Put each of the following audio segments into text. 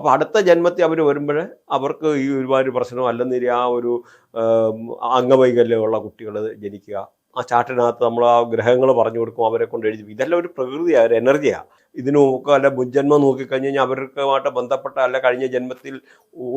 അപ്പോൾ അടുത്ത ജന്മത്തിൽ അവർ വരുമ്പോൾ അവർക്ക് ഈ ഒരുപാട് പ്രശ്നം അല്ലെന്നില്ല ആ ഒരു അംഗവൈകല്യമുള്ള കുട്ടികൾ ജനിക്കുക. ആ ചാട്ടിനകത്ത് നമ്മൾ ആ ഗ്രഹങ്ങൾ പറഞ്ഞു കൊടുക്കും അവരെ കൊണ്ട് എഴുതി ഇതെല്ലാം ഒരു പ്രകൃതിയാണ് ഒരു എനർജിയാണ് ഇതിന് നോക്കുക അല്ല മുൻജന്മം നോക്കിക്കഴിഞ്ഞ് കഴിഞ്ഞാൽ അവർക്കുമായിട്ട് ബന്ധപ്പെട്ട അല്ല കഴിഞ്ഞ ജന്മത്തിൽ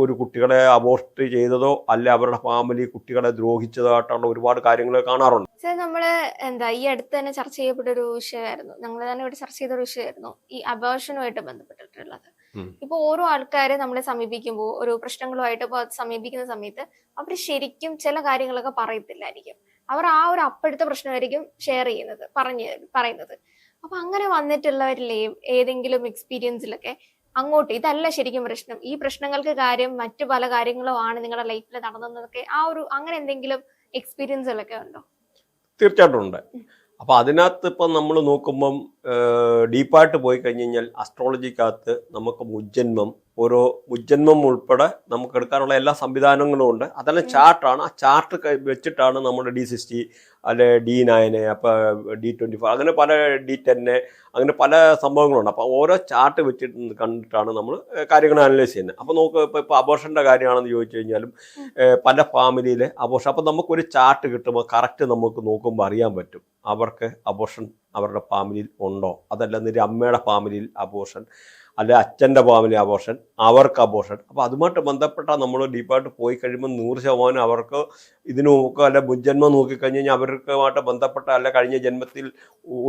ഒരു കുട്ടികളെ അബോർട്ട് ചെയ്തതോ അല്ല അവരുടെ ഫാമിലി കുട്ടികളെ ദ്രോഹിച്ചതോ ആയിട്ടുള്ള ഒരുപാട് കാര്യങ്ങൾ കാണാറുണ്ട്. സാർ നമ്മൾ എന്താ ഈ അടുത്ത് തന്നെ ചർച്ച ചെയ്യപ്പെട്ട ഒരു വിഷയമായിരുന്നു. ഞങ്ങൾ തന്നെ ഇവിടെ ചർച്ച ചെയ്ത ഒരു വിഷയമായിരുന്നു. ഈ അബോർഷനുമായിട്ട് ബന്ധപ്പെട്ടിട്ടുള്ളത്. ഉം. ഇപ്പൊ ഓരോ ആൾക്കാരെ നമ്മളെ സമീപിക്കുമ്പോൾ ഒരു പ്രശ്നങ്ങളുമായിട്ട് ഇപ്പൊ സമീപിക്കുന്ന സമയത്ത് അവർ ശരിക്കും ചില കാര്യങ്ങളൊക്കെ പറയത്തില്ലായിരിക്കും. അവർ ആ ഒരു അപ്പോഴത്തെ പ്രശ്നമായിരിക്കും ഷെയർ ചെയ്യുന്നത് പറഞ്ഞു പറയുന്നത്. അപ്പൊ അങ്ങനെ വന്നിട്ടുള്ളവരിലെയും ഏതെങ്കിലും എക്സ്പീരിയൻസിലൊക്കെ അങ്ങോട്ട് ഇതല്ല ശരിക്കും പ്രശ്നം. ഈ പ്രശ്നങ്ങൾക്ക് കാര്യം മറ്റു പല കാര്യങ്ങളും ആണ് നിങ്ങളുടെ ലൈഫിൽ നടന്നതൊക്കെ ആ ഒരു അങ്ങനെ എന്തെങ്കിലും എക്സ്പീരിയൻസുകളൊക്കെ ഉണ്ടോ? തീർച്ചയായിട്ടും ഉണ്ട്. അപ്പൊ അതിനകത്ത് ഇപ്പം നമ്മൾ നോക്കുമ്പം ഡീപ്പായിട്ട് പോയി കഴിഞ്ഞ് കഴിഞ്ഞാൽ അസ്ട്രോളജിക്കകത്ത് നമുക്ക് മുജ്ജന്മം ഓരോ മുജ്ജന്മം ഉൾപ്പെടെ നമുക്ക് എടുക്കാനുള്ള എല്ലാ സംവിധാനങ്ങളും ഉണ്ട്. അതെല്ലാം ചാർട്ടാണ്. ആ ചാർട്ട് വെച്ചിട്ടാണ് നമ്മുടെ ഡി സിക്സ്റ്റി അല്ലെ ഡി നയന് അപ്പോൾ ഡി ട്വന്റി ഫോർ അങ്ങനെ പല ഡി ടെന്ന് അങ്ങനെ പല സംഭവങ്ങളുണ്ട്. അപ്പോൾ ഓരോ ചാർട്ട് വെച്ചിട്ട് കണ്ടിട്ടാണ് നമ്മൾ കാര്യങ്ങൾ അനലൈസ് ചെയ്യുന്നത്. അപ്പോൾ നമുക്ക് ഇപ്പോൾ ഇപ്പോൾ അബോർഷന്റെ കാര്യമാണെന്ന് ചോദിച്ചു കഴിഞ്ഞാലും പല ഫാമിലിയിലെ അബോർഷൻ അപ്പോൾ നമുക്കൊരു ചാർട്ട് കിട്ടുമ്പോൾ കറക്റ്റ് നമുക്ക് നോക്കുമ്പോൾ അറിയാൻ പറ്റും. അവർക്ക് അബോർഷൻ അവരുടെ ഫാമിലിയിൽ ഉണ്ടോ? അതല്ല നിന്റെ അമ്മയുടെ ഫാമിലിയിൽ അബോർഷൻ അല്ലെ അച്ഛന്റെ ഫാമിലി അബോർഷൻ അവർക്ക് അബോർഷൻ അപ്പോൾ അതുമായിട്ട് ബന്ധപ്പെട്ട നമ്മൾ ഡീപ്പായിട്ട് പോയി കഴിയുമ്പോൾ നൂറ് ശതമാനം അവർക്ക് ഇതിന് നോക്കുക അല്ലെ മുൻജന്മം നോക്കിക്കഴിഞ്ഞ് കഴിഞ്ഞാൽ അവർക്കുമായിട്ട് ബന്ധപ്പെട്ട അല്ല കഴിഞ്ഞ ജന്മത്തിൽ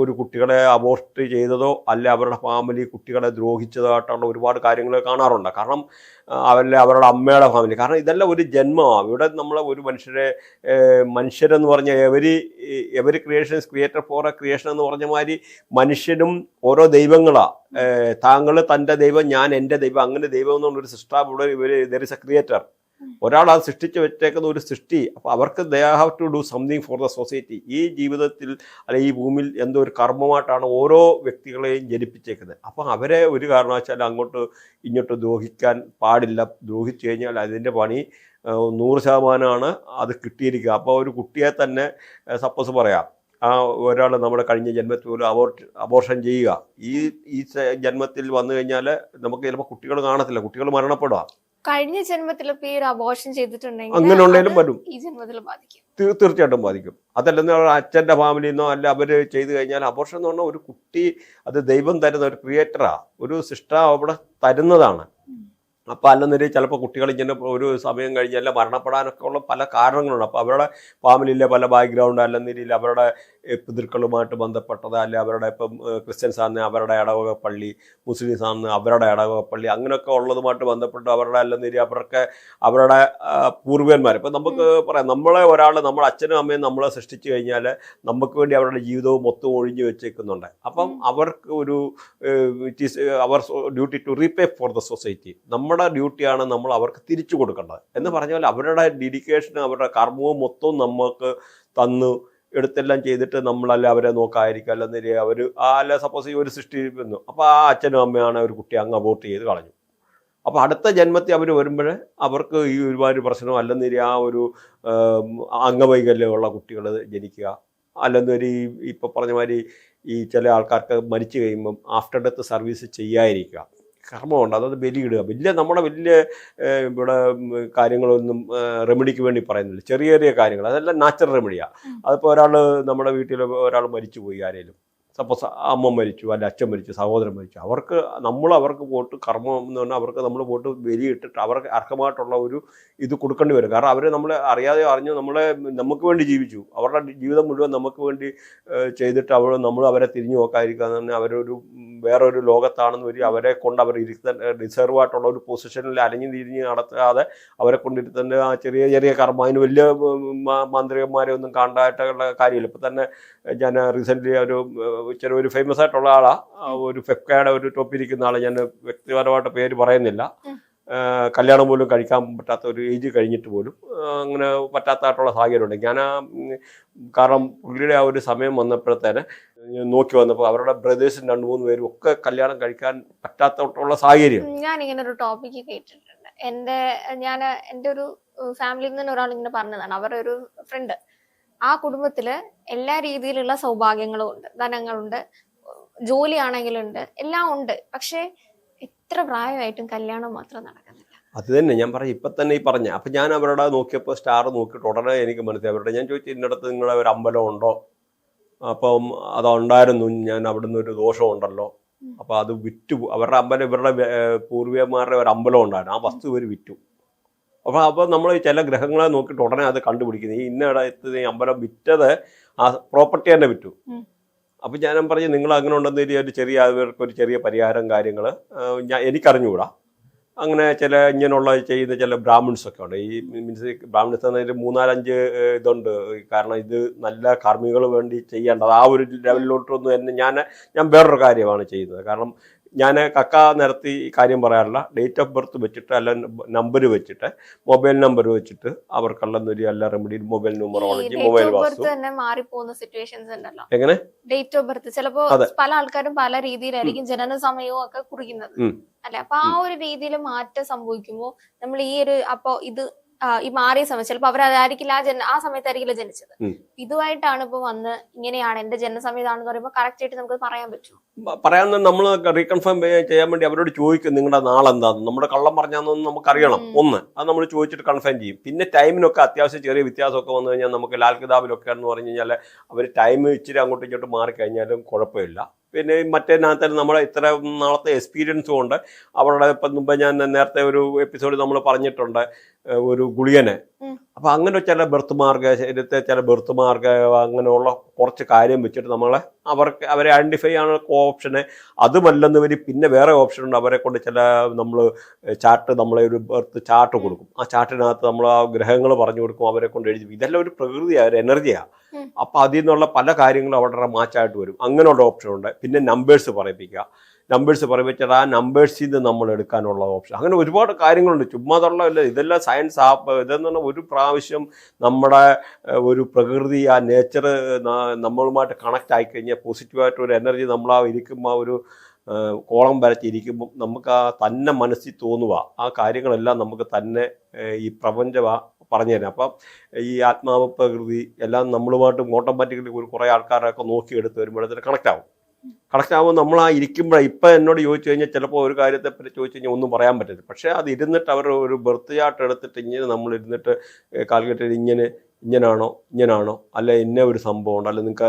ഒരു കുട്ടികളെ അബോർട്ട് ചെയ്തതോ അല്ലെ അവരുടെ ഫാമിലി കുട്ടികളെ ദ്രോഹിച്ചതോ ആയിട്ടുള്ള ഒരുപാട് കാര്യങ്ങൾ കാണാറുണ്ട്. കാരണം അവരിലെ അവരുടെ അമ്മയുടെ ഫാമിലി കാരണം ഇതെല്ലാം ഒരു ജന്മമാണ്. ഇവിടെ നമ്മൾ ഒരു മനുഷ്യരെ മനുഷ്യരെന്ന് പറഞ്ഞാൽ every every creations creator for a creation എന്ന് പറഞ്ഞ മാതിരി മനുഷ്യനും ഓരോ ദൈവങ്ങളാ. താങ്കൾ തന്റെ ദൈവം ഞാൻ എന്റെ ദൈവം അങ്ങനെ ദൈവം എന്നുള്ളൊരു സൃഷ്ടാവ് ഇവിടെ ഇവർ ദർ ഇസ് എ ക്രിയേറ്റർ ഒരാൾ അത് സൃഷ്ടിച്ച് വെച്ചേക്കുന്ന ഒരു സൃഷ്ടി. അപ്പോൾ അവർക്ക് they have to do something for the society ഈ ജീവിതത്തിൽ അല്ലെ ഈ ഭൂമിയിൽ എന്തോ ഒരു കർമ്മമായിട്ടാണ് ഓരോ വ്യക്തികളെയും ജനിപ്പിച്ചേക്കുന്നത്. അപ്പം അവരെ ഒരു കാരണവശാലും അങ്ങോട്ട് ഇങ്ങോട്ട് ദ്രോഹിക്കാൻ പാടില്ല. ദ്രോഹിച്ചു കഴിഞ്ഞാൽ അതിന്റെ പണി നൂറ് ശതമാനമാണ് അത് കിട്ടിയിരിക്കുക. അപ്പോൾ ഒരു കുട്ടിയെ തന്നെ സപ്പോസ് പറയാം ആ ഒരാൾ നമ്മുടെ കഴിഞ്ഞ ജന്മത്തിൽ പോലും അബോർട്ട് അബോർഷൻ ചെയ്യുക. ഈ ഈ ജന്മത്തിൽ വന്നു കഴിഞ്ഞാൽ നമുക്ക് ചിലപ്പോൾ കുട്ടികൾ കാണത്തില്ല. കുട്ടികൾ മരണപ്പെടുക. കഴിഞ്ഞ ജന്മത്തിൽ അബോർഷൻ ചെയ്തിട്ടുണ്ടെങ്കിൽ അങ്ങനെ ഉണ്ടെങ്കിലും വരും. ഈ ജന്മത്തിൽ ബാധിക്കും. തീർച്ചയായിട്ടും ബാധിക്കും. അതല്ലെന്ന് അച്ഛന്റെ ഫാമിലിയിൽ നിന്നോ അല്ല അവർ ചെയ്തു കഴിഞ്ഞാൽ അബോർഷൻ എന്ന് പറഞ്ഞാൽ ഒരു കുട്ടി അത് ദൈവം തരുന്ന ഒരു ക്രിയേറ്ററാണ് ഒരു സിസ്റ്റ അവിടെ തരുന്നതാണ്. അപ്പോൾ അല്ലെന്നൊരു ചിലപ്പോൾ കുട്ടികൾ ഇങ്ങനെ ഒരു സമയം കഴിഞ്ഞാൽ മരണപ്പെടാനൊക്കെ ഉള്ള പല കാരണങ്ങളുണ്ട്. അപ്പോൾ അവരുടെ ഫാമിലിയിലെ പല ബാക്ക്ഗ്രൗണ്ട് അല്ലെന്നിരിയിൽ അവരുടെ പിതൃക്കളുമായിട്ട് ബന്ധപ്പെട്ടത് അല്ലെ അവരുടെ ഇപ്പം ക്രിസ്ത്യൻസ് ആണ് അവരുടെ ഇടവക പള്ളി മുസ്ലിംസ് ആണ് അവരുടെ ഇടവക പള്ളി അങ്ങനെയൊക്കെ ഉള്ളതുമായിട്ട് ബന്ധപ്പെട്ട് അവരുടെ അല്ലെന്നിരി അവർക്ക് അവരുടെ പൂർവികന്മാർ ഇപ്പം നമുക്ക് പറയാം നമ്മളെ ഒരാൾ നമ്മുടെ അച്ഛനും അമ്മയും നമ്മളെ സൃഷ്ടിച്ചു കഴിഞ്ഞാൽ നമുക്ക് വേണ്ടി അവരുടെ ജീവിതവും മൊത്തം ഒഴിഞ്ഞു വെച്ചേക്കുന്നുണ്ട്. അപ്പം അവർക്ക് ഒരു it is our duty to repay for the society. നമ്മുടെ ഡ്യൂട്ടിയാണ് നമ്മൾ അവർക്ക് തിരിച്ചു കൊടുക്കേണ്ടത്. എന്ന് പറഞ്ഞ പോലെ അവരുടെ ഡെഡിക്കേഷനും അവരുടെ കർമ്മവും മൊത്തവും നമുക്ക് തന്നു എടുത്തെല്ലാം ചെയ്തിട്ട് നമ്മളല്ല അവരെ നോക്കായിരിക്കും അല്ലെന്നിരി അവർ അല്ല സപ്പോസ് ഈ ഒരു സൃഷ്ടി വന്നു അപ്പോൾ ആ അച്ഛനും അമ്മയാണ് ഒരു കുട്ടി അങ്ങ് അബോർട്ട് ചെയ്ത് കളഞ്ഞു. അപ്പോൾ അടുത്ത ജന്മത്തിൽ അവർ വരുമ്പോൾ അവർക്ക് ഈ ഒരുപാട് പ്രശ്നം അല്ലെന്നിരി ആ ഒരു അംഗവൈകല്യമുള്ള കുട്ടികൾ ജനിക്കുക. അല്ലെന്നൊരു ഇപ്പോൾ പറഞ്ഞ മാതിരി ഈ ചില ആൾക്കാർക്ക് മരിച്ചു കഴിയുമ്പം ആഫ്റ്റർ ഡെത്ത് സർവീസ് ചെയ്യാതിരിക്കുക. കർമ്മമുണ്ട്. അതായത് ബലിയിടുക. വലിയ നമ്മുടെ വലിയ ഇവിടെ കാര്യങ്ങളൊന്നും റെമഡിക്ക് വേണ്ടി പറയുന്നില്ല. ചെറിയ ചെറിയ കാര്യങ്ങൾ. അതെല്ലാം നാച്ചുറൽ റെമഡിയാണ് അതിപ്പോൾ ഒരാൾ നമ്മുടെ വീട്ടിൽ ഒരാൾ മരിച്ചു പോയി ആരെങ്കിലും സപ്പോസ് അമ്മ മരിച്ചു അല്ല അച്ഛൻ മരിച്ചു സഹോദരൻ മരിച്ചു. അവർക്ക് നമ്മൾ അവർക്ക് പോയിട്ട് കർമ്മം എന്ന് പറഞ്ഞാൽ അവർക്ക് നമ്മൾ പോയിട്ട് ബലിയിട്ടിട്ട് അവർക്ക് അർഹമായിട്ടുള്ള ഒരു ഇത് കൊടുക്കേണ്ടി വരും. കാരണം അവർ നമ്മൾ അറിയാതെ അറിഞ്ഞു നമ്മളെ നമുക്ക് വേണ്ടി ജീവിച്ചു. അവരുടെ ജീവിതം മുഴുവൻ നമുക്ക് വേണ്ടി ചെയ്തിട്ട് അവർ നമ്മൾ അവരെ തിരിഞ്ഞു നോക്കാതിരിക്കുക എന്ന് പറഞ്ഞാൽ അവരൊരു വേറൊരു ലോകത്താണെന്ന് വരി അവരെ കൊണ്ട് അവർ ഇരുത്ത ഡിസേർവ് ആയിട്ടുള്ള ഒരു പൊസിഷനിൽ അലഞ്ഞു തിരിഞ്ഞ് നടത്താതെ അവരെ കൊണ്ടിരുത്തേണ്ട ആ ചെറിയ ചെറിയ കർമ്മം. അതിന് വലിയ മന്ത്രിമാരെ ഒന്നും കാണാനായിട്ടുള്ള കാര്യമില്ല. ഇപ്പം തന്നെ ഞാൻ റീസെന്റ്ലി ഒരു ചെറിയ ഒരു ഫേമസ് ആയിട്ടുള്ള ആളാ. ആ ഒരു ഫെഫ്കയുടെ ഒരു ടോപ്പിരിക്കുന്ന ആളെ. ഞാൻ വ്യക്തിപരമായിട്ട് പേര് പറയുന്നില്ല. കല്യാണം പോലും കഴിക്കാൻ പറ്റാത്ത ഒരു ഏജ് കഴിഞ്ഞിട്ട് പോലും അങ്ങനെ പറ്റാത്തതായിട്ടുള്ള സാഹചര്യമുണ്ട്. ഞാൻ കാരണം പുള്ളിയുടെ ആ ഒരു സമയം വന്നപ്പോഴത്തേന് നോക്കി വന്നപ്പോൾ അവരുടെ ബ്രദേഴ്സും രണ്ട് മൂന്ന് പേരും ഒക്കെ കല്യാണം കഴിക്കാൻ പറ്റാത്തോട്ടുള്ള സാഹചര്യം. ഞാൻ ഇങ്ങനെ ഒരു ടോപ്പിക്ക് കേട്ടിട്ടുണ്ട്. എന്റെ ഞാൻ എന്റെ ഒരു ഫാമിലിയിൽ നിന്ന് ഒരാൾ ഇങ്ങനെ പറഞ്ഞതാണ്. അവരുടെ ഒരു ഫ്രണ്ട് ആ കുടുംബത്തിൽ എല്ലാ രീതിയിലുള്ള സൗഭാഗ്യങ്ങളും ഉണ്ട്. ധനങ്ങളുണ്ട് ജോലി ആണെങ്കിലുണ്ട് എല്ലാം ഉണ്ട്. പക്ഷേ എത്ര പ്രായമായിട്ടും കല്യാണം മാത്രം നടക്കുന്നില്ല. അത് തന്നെ ഞാൻ പറയാം ഇപ്പം തന്നെ ഈ പറഞ്ഞ. അപ്പം ഞാൻ അവരുടെ നോക്കിയപ്പോൾ സ്റ്റാർ നോക്കിയിട്ട് ഉടനെ എനിക്ക് മനസ്സിലായി. അവരുടെ ഞാൻ ചോദിച്ചു ഇന്നടത്ത് നിങ്ങളെ ഒരു അമ്പലം ഉണ്ടോ? അപ്പം അതുണ്ടായിരുന്നു. ഞാൻ അവിടുന്ന് ഒരു ദോഷമുണ്ടല്ലോ അപ്പോൾ അത് വിറ്റു. അവരുടെ അമ്പലം ഇവരുടെ പൂർവികന്മാരുടെ ഒരു അമ്പലം ഉണ്ടായിരുന്നു. ആ വസ്തു ഇവർ വിറ്റു. അപ്പോൾ അപ്പോൾ നമ്മൾ ചില ഗ്രഹങ്ങളെ നോക്കിയിട്ട് ഉടനെ അത് കണ്ടുപിടിക്കുന്നത് ഈ ഇന്ന ഇടത്ത് ഈ അമ്പലം വിറ്റത് ആ പ്രോപ്പർട്ടി തന്നെ വിറ്റു. അപ്പൊ അപ്പം ഞാൻ പറഞ്ഞു നിങ്ങൾ അങ്ങനെ ഉണ്ടെന്ന് ഒരു ചെറിയ അവർക്ക് ഒരു ചെറിയ പരിഹാരം കാര്യങ്ങൾ ഞാൻ എനിക്കറിഞ്ഞുകൂടാ. അങ്ങനെ ചില ഇങ്ങനെയുള്ള ചെയ്യുന്ന ചില ബ്രാഹ്മിൺസ് ഒക്കെ ഉണ്ട് ഈ മീൻസ് ബ്രാഹ്മിൺസ് എന്നതിൽ മൂന്നാലഞ്ച് ഇതുണ്ട്. കാരണം ഇത് നല്ല കർമ്മികൾ വേണ്ടി ചെയ്യേണ്ടത് ആ ഒരു ലെവലിലോട്ടൊന്നും എന്നെ ഞാൻ ഞാൻ വേറൊരു കാര്യമാണ് ചെയ്യുന്നത്. കാരണം ഞാൻ കക്ക നിരത്തി ഈ കാര്യം പറയാറില്ല. ഡേറ്റ് ഓഫ് ബർത്ത് വെച്ചിട്ട് അല്ല നമ്പർ വെച്ചിട്ട് മൊബൈൽ നമ്പർ വെച്ചിട്ട് അവർക്കുള്ള എല്ലാ remedy mobile numerology mobile vastu situations ഉണ്ടല്ലോ. എങ്ങനെ? ഡേറ്റ് ഓഫ് ബർത്ത് ചിലപ്പോ പല ആൾക്കാരും പല രീതിയിലായിരിക്കും ജനന സമയവും ഒക്കെ കുറിക്കുന്നത്. അല്ലെ? അപ്പൊ ആ ഒരു രീതിയിൽ മാറ്റം സംഭവിക്കുമ്പോൾ നമ്മൾ ഈ ഒരു അപ്പൊ ഇത് ഈ മാറിയ സമയം. ചിലപ്പോ അവരതായിരിക്കില്ല ആ ജന ആ സമയത്തായിരിക്കില്ല ജനിച്ചത്. ഇതുമായിട്ടാണ് ഇപ്പൊ വന്ന് ഇങ്ങനെയാണ് എന്റെ ജനനസമയത്താണെന്ന് പറയുമ്പോൾ കറക്റ്റ് ആയിട്ട് നമുക്ക് പറയാൻ പറ്റും പറയാൻ നമ്മൾ റീകൺഫേം ചെയ്യാൻ വേണ്ടി അവരോട് ചോദിക്കും നിങ്ങളുടെ നാളെന്താന്ന്? നമ്മുടെ കള്ളം പറഞ്ഞാന്നൊന്ന് നമുക്കറിയണം. അറിയണം ഒന്ന് അത് നമ്മൾ ചോദിച്ചിട്ട് കൺഫേം ചെയ്യും. പിന്നെ ടൈമിനൊക്കെ അത്യാവശ്യം ചെറിയ വ്യത്യാസമൊക്കെ വന്നു കഴിഞ്ഞാൽ നമുക്ക് ലാൽ കിതാബിലൊക്കെ എന്ന് പറഞ്ഞു കഴിഞ്ഞാൽ അവർ ടൈം ഇച്ചിരി അങ്ങോട്ടും ഇങ്ങോട്ടും മാറിക്കഴിഞ്ഞാലും കുഴപ്പമില്ല. പിന്നെ മറ്റേനകത്ത് നമ്മൾ ഇത്ര നാളത്തെ എക്സ്പീരിയൻസ് കൊണ്ട് അവരുടെ ഇപ്പം മുമ്പ് ഞാൻ നേരത്തെ ഒരു എപ്പിസോഡ് നമ്മൾ പറഞ്ഞിട്ടുണ്ട് ഒരു ഗുളികനെ. അപ്പൊ അങ്ങനെ ചില ബർത്ത് മാർഗ ശരീരത്തെ ചില ബർത്ത് മാർഗ അങ്ങനെയുള്ള കുറച്ച് കാര്യം വെച്ചിട്ട് നമ്മളെ അവർക്ക് അവരെ ഐഡന്റിഫൈ ചെയ്യാനുള്ള അതുമല്ലെന്ന് അതുമല്ലെന്നവർ പിന്നെ വേറെ ഓപ്ഷൻ ഉണ്ട്. അവരെ കൊണ്ട് ചില നമ്മൾ ചാർട്ട് നമ്മളെ ഒരു ബർത്ത് ചാർട്ട് കൊടുക്കും. ആ ചാർട്ടിനകത്ത് നമ്മൾ ആ ഗ്രഹങ്ങൾ പറഞ്ഞു കൊടുക്കും അവരെ കൊണ്ട് എഴുതി ഇതെല്ലാം ഒരു പ്രകൃതിയാണ് ഒരു എനർജിയാണ്. അപ്പൊ അതിൽ നിന്നുള്ള പല കാര്യങ്ങളും അവിടെ മാച്ചായിട്ട് വരും. അങ്ങനെയുള്ള ഓപ്ഷൻ ഉണ്ട്. പിന്നെ നമ്പേഴ്സ് പറയിപ്പിക്കുക. നമ്പേഴ്സ് പറയിപ്പിച്ചാൽ ആ നമ്പേഴ്സിൽ നിന്ന് നമ്മൾ എടുക്കാനുള്ള ഓപ്ഷൻ അങ്ങനെ ഒരുപാട് കാര്യങ്ങളുണ്ട്. ചുമ്മാ തൊള്ളല്ല ഇതെല്ലാം സയൻസ് ആ ഇതെന്ന് പറഞ്ഞാൽ ഒരു പ്രാവശ്യം നമ്മുടെ ഒരു പ്രകൃതി ആ നേച്ചർ നമ്മളുമായിട്ട് കണക്റ്റ് ആയിക്കഴിഞ്ഞാൽ പോസിറ്റീവായിട്ട് ഒരു എനർജി നമ്മൾ ആ ഇരിക്കുമ്പോൾ ആ ഒരു കോളം വരച്ചിരിക്കുമ്പോൾ നമുക്ക് ആ തന്നെ മനസ്സിൽ തോന്നുക ആ കാര്യങ്ങളെല്ലാം നമുക്ക് തന്നെ ഈ പ്രപഞ്ച പറഞ്ഞു തരാം അപ്പം ഈ ആത്മാവ് പ്രകൃതി എല്ലാം നമ്മളുമായിട്ട് ഓട്ടോമാറ്റിക്കലി ഒരു കുറേ ആൾക്കാരൊക്കെ നോക്കിയെടുത്ത് വരുമ്പോഴത്തേന് കണക്ട് ആവും. കണക്ട് ആവുമ്പോൾ നമ്മൾ ആ ഇരിക്കുമ്പോൾ ഇപ്പം എന്നോട് ചോദിച്ചു കഴിഞ്ഞാൽ ചിലപ്പോൾ ഒരു കാര്യത്തെപ്പറ്റി ചോദിച്ചു കഴിഞ്ഞാൽ ഒന്നും പറയാൻ പറ്റില്ല പക്ഷേ അത് ഇരുന്നിട്ട് അവർ ഒരു ബർത്ത് ചാർട്ട് എടുത്തിട്ട് ഇങ്ങനെ നമ്മൾ ഇരുന്നിട്ട് കാൽക്കുലേറ്റ് ഇങ്ങനെ ഇങ്ങനാണോ ഇങ്ങനാണോ അല്ല ഇന്ന ഒരു സംഭവമുണ്ടോ അല്ലെ നിങ്ങൾക്ക്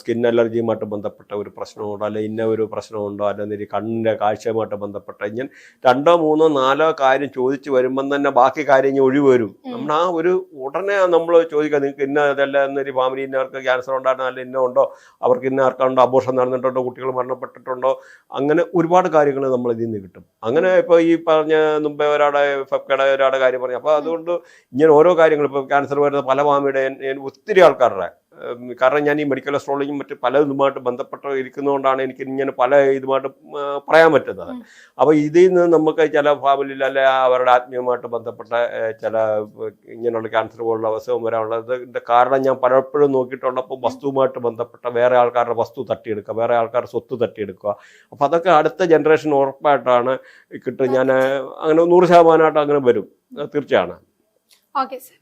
സ്കിൻ അലർജിയുമായിട്ട് ബന്ധപ്പെട്ട ഒരു പ്രശ്നമുണ്ടോ അല്ലെ ഇന്ന ഒരു പ്രശ്നമുണ്ടോ അല്ലെങ്കിൽ കണ്ണിന്റെ കാഴ്ചയുമായിട്ട് ബന്ധപ്പെട്ട ഇങ്ങനെ രണ്ടോ മൂന്നോ നാലോ കാര്യം ചോദിച്ചു വരുമ്പം തന്നെ ബാക്കി കാര്യം ഇങ്ങനെ ഒഴിവ് വരും. നമ്മൾ ആ ഒരു ഉടനെ നമ്മൾ ചോദിക്കുക നിങ്ങൾക്ക് ഇന്ന ഇതല്ല എന്നൊരു ഫാമിലി ഇന്നവർക്ക് ക്യാൻസർ ഉണ്ടായിരുന്നോ അല്ല ഇന്ന ഉണ്ടോ അവർക്ക് ഇന്ന ആർക്കാണ്ടോ അബോർഷൻ നടന്നിട്ടുണ്ടോ കുട്ടികൾ മരണപ്പെട്ടിട്ടുണ്ടോ? അങ്ങനെ ഒരുപാട് കാര്യങ്ങൾ നമ്മൾ ഇതിൽ നിന്ന് കിട്ടും. അങ്ങനെ ഇപ്പോൾ ഈ പറഞ്ഞ മുമ്പേ ഒരാടെ ഫെഫ്കയുടെ ഒരാടെ കാര്യം പറഞ്ഞു അപ്പോൾ അതുകൊണ്ട് ഇങ്ങനെ ഓരോ കാര്യങ്ങളും ഇപ്പോൾ ക്യാൻസർ വരുന്ന പല ഫാമിയുടെ ഒത്തിരി ആൾക്കാരുടെ കാരണം ഞാൻ ഈ മെഡിക്കൽ അസ്ട്രോളജിയും മറ്റ് പല ഇതുമായിട്ട് ബന്ധപ്പെട്ട് ഇരിക്കുന്നതുകൊണ്ടാണ് എനിക്ക് ഇങ്ങനെ പല ഇതുമായിട്ട് പറയാൻ പറ്റുന്നത്. അപ്പോൾ ഇതിൽ നിന്ന് നമുക്ക് ചില ഫാമിലിയിൽ അല്ലെ അവരുടെ ആത്മീയമായിട്ട് ബന്ധപ്പെട്ട ചില ഇങ്ങനെയുള്ള ക്യാൻസർ പോലുള്ള അസുഖം വരാനുള്ളത് ഇതിന്റെ കാരണം ഞാൻ പലപ്പോഴും നോക്കിയിട്ടുള്ളപ്പോൾ വസ്തുവുമായിട്ട് ബന്ധപ്പെട്ട വേറെ ആൾക്കാരുടെ വസ്തു തട്ടിയെടുക്കുക വേറെ ആൾക്കാരുടെ സ്വത്ത് തട്ടിയെടുക്കുക. അപ്പോൾ അതൊക്കെ അടുത്ത ജനറേഷൻ ഉറപ്പായിട്ടാണ് കിട്ടും ഞാൻ അങ്ങനെ നൂറ് ശതമാനമായിട്ട് അങ്ങനെ വരും. തീർച്ചയാണ്. Okay sir.